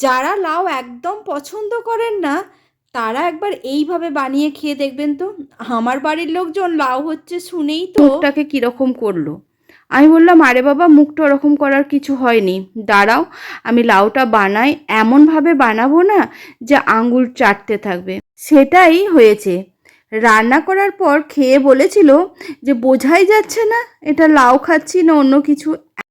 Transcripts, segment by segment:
যারা লাউ একদম পছন্দ করেন না, তারা একবার এইভাবে বানিয়ে খেয়ে দেখবেন তো। আমার বাড়ির লোকজন লাউ হচ্ছে শুনেই তো মুখটাকে কীরকম করল? আমি বললাম, আরে বাবা, মুখটা ওরকম করার কিছু হয়নি। দাঁড়াও, আমি লাউটা বানাই। এমনভাবে বানাবো না যে আঙ্গুল চাটতে থাকবে। সেটাই হয়েছে। রান্না করার পর খেয়ে বলেছিল যে, বোঝাই যাচ্ছে না, এটা লাউ খাচ্ছি না, অন্য কিছু।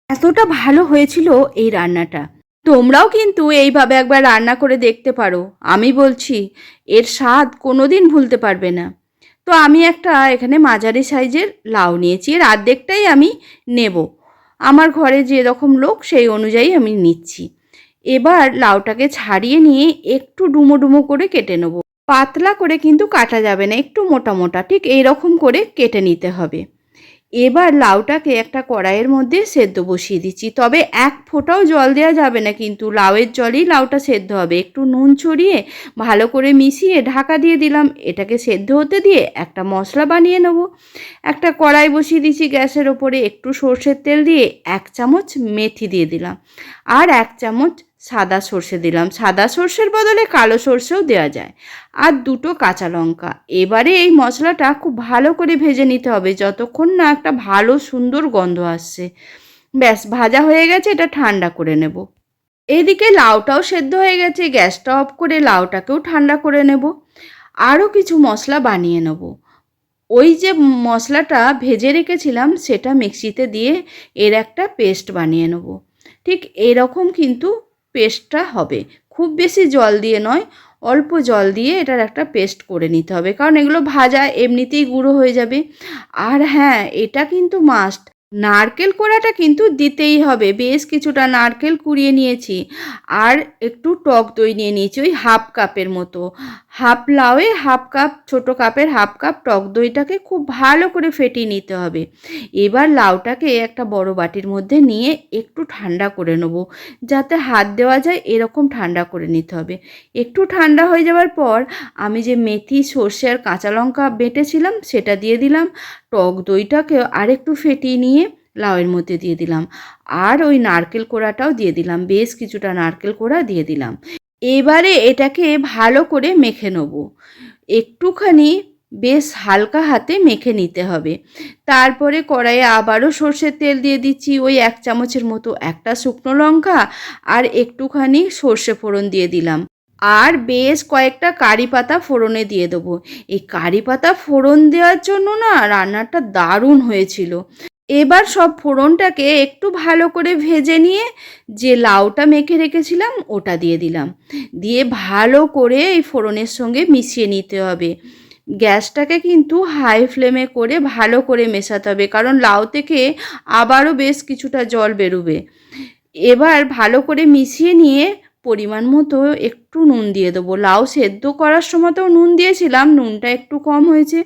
এতটা ভালো হয়েছিল এই রান্নাটা। তোমরাও কিন্তু এইভাবে একবার রান্না করে দেখতে পারো। আমি বলছি, এর স্বাদ কোনোদিন ভুলতে পারবে না। তো আমি একটা এখানে মাঝারি সাইজের লাউ নিয়েছি, এর অর্ধেকটাই আমি নেব। আমার ঘরে যে রকম লোক, সেই অনুযায়ী আমি নিচ্ছি। এবার লাউটাকে ছাড়িয়ে নিয়ে একটু ডুমো ডুমো করে কেটে নেব। পাতলা করে কিন্তু কাটা যাবে না, একটু মোটা মোটা, ঠিক এই রকম করে কেটে নিতে হবে। এবার লাউটাকে একটা কড়াইয়ের মধ্যে সেদ্ধ বসিয়ে দিচ্ছি। তবে এক ফোঁটাও জল দেওয়া যাবে না কিন্তু, লাউয়ের জলেই লাউটা সেদ্ধ হবে। একটু নুন ছড়িয়ে ভালো করে মিশিয়ে ঢাকা দিয়ে দিলাম। এটাকে সেদ্ধ হতে দিয়ে একটা মশলা বানিয়ে নেব। একটা কড়াই বসিয়ে দিয়েছি গ্যাসের ওপরে। একটু সর্ষের তেল দিয়ে এক চামচ মেথি দিয়ে দিলাম। আর এক চামচ সাদা সর্ষে দিলাম। সাদা সর্ষের বদলে কালো সর্ষেও দেওয়া যায়। আর দুটো কাঁচা লঙ্কা। এবারে এই মশলাটা খুব ভালো করে ভেজে নিতে হবে। যতক্ষণ না একটা ভালো, সুন্দর গন্ধ আসছে। ব্যাস, ভাজা হয়ে গেছে, এটা ঠান্ডা করে নেব। এদিকে লাউটাও সেদ্ধ হয়ে গেছে। গ্যাসটা অফ করে লাউটাকেও ঠান্ডা করে নেব। আরও কিছু মশলা বানিয়ে নেব। ওই যে মশলাটা ভেজে রেখেছিলাম, সেটা মিক্সিতে দিয়ে এর একটা পেস্ট বানিয়ে নেব। ঠিক এরকম কিন্তু পেস্টটা হবে। খুব বেশি জল দিয়ে নয়, অল্প জল দিয়ে এটার একটা পেস্ট করে নিতে হবে। কারণ এগুলো ভাজা, এমনিতেই গুঁড়ো হয়ে যাবে। আর হ্যাঁ এটা কিন্তু মাস্ট নারকেল কোড়াটা কিন্তু দিতেই হবে। বেশ কিছুটা নারকেল কুড়িয়ে নিয়েছি। আর একটু টক দই নিয়ে নিয়েছি, ওই হাফ কাপের মতো। হাফ লাউয়ে হাফ কাপ, ছোটো কাপের হাফ কাপ টক দইটাকে খুব ভালো করে ফেটিয়ে নিতে হবে। এবার লাউটাকে একটা বড় বাটির মধ্যে নিয়ে একটু ঠান্ডা করে নেব, যাতে হাত দেওয়া যায় এরকম ঠান্ডা করে নিতে হবে। একটু ঠান্ডা হয়ে যাওয়ার পর আমি যে মেথি, সর্ষে আর কাঁচা লঙ্কা বেটেছিলাম সেটা দিয়ে দিলাম। টক দইটাকে আরেকটু ফেটিয়ে নিয়ে লাউয়ের মধ্যে দিয়ে দিলাম। আর ওই নারকেল কোড়াটাও দিয়ে দিলাম, বেশ কিছুটা নারকেল কোড়া দিয়ে দিলাম। এবারে এটাকে ভালো করে মেখে নেব। একটুখানি বেশ হালকা হাতে মেখে নিতে হবে। তারপরে কড়াইয়ে আবারও সর্ষের তেল দিয়ে দিচ্ছি, ওই এক চামচের মতো একটা শুকনো লঙ্কা আর একটুখানি সর্ষে ফোড়ন দিয়ে দিলাম। আর বেশ কয়েকটা কারি পাতা ফোড়নে দিয়ে দেবো। এই কারি পাতা ফোড়ন দেওয়ার জন্য না রান্নাটা দারুণ হয়েছিল। এবার সব ফোড়নটাকে একটু ভালো করে ভেজে নিয়ে যে লাউটা মেখে রেখেছিলাম, ওটা দিয়ে দিলাম। দিয়ে ভালো করে এই ফোড়নের সঙ্গে মিশিয়ে নিতে হবে। গ্যাসটাকে কিন্তু হাই ফ্লেমে করে ভালো করে মেশাতে হবে, কারণ লাউ থেকে আবারও বেশ কিছুটা জল বেরোবে। এবার ভালো করে মিশিয়ে নিয়ে পরিমাণ মতো একটু নুন দিয়ে দেবো। লাউ সেদ্ধ করার সময়তেও নুন দিয়েছিলাম, নুনটা একটু কম হয়েছে।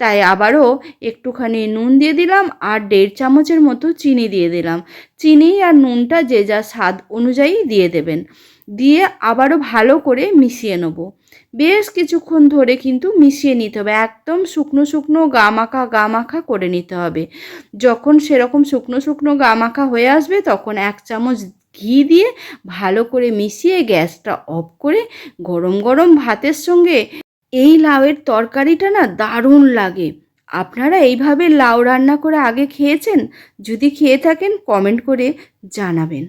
তাই আবারও একটুখানি নুন দিয়ে দিলাম আর দেড় চামচের মতো চিনি দিয়ে দিলাম। চিনি আর নুনটা যে যা স্বাদ অনুযায়ী দিয়ে দেবেন। দিয়ে আবারও ভালো করে মিশিয়ে নেব। বেশ কিছুক্ষণ ধরে কিন্তু মিশিয়ে নিতে হবে। একদম শুকনো শুকনো গা মাখা গা মাখা করে নিতে হবে। যখন সেরকম শুকনো শুকনো গা মাখা হয়ে আসবে তখন এক চামচ ঘি দিয়ে ভালো করে মিশিয়ে গ্যাসটা অফ করে গরম গরম ভাতের সঙ্গে এই লাউয়ের তরকারিটা না দারুণ লাগে। আপনারা এইভাবে লাউ রান্না করে আগে খেয়েছেন? যদি খেয়ে থাকেন কমেন্ট করে জানাবেন।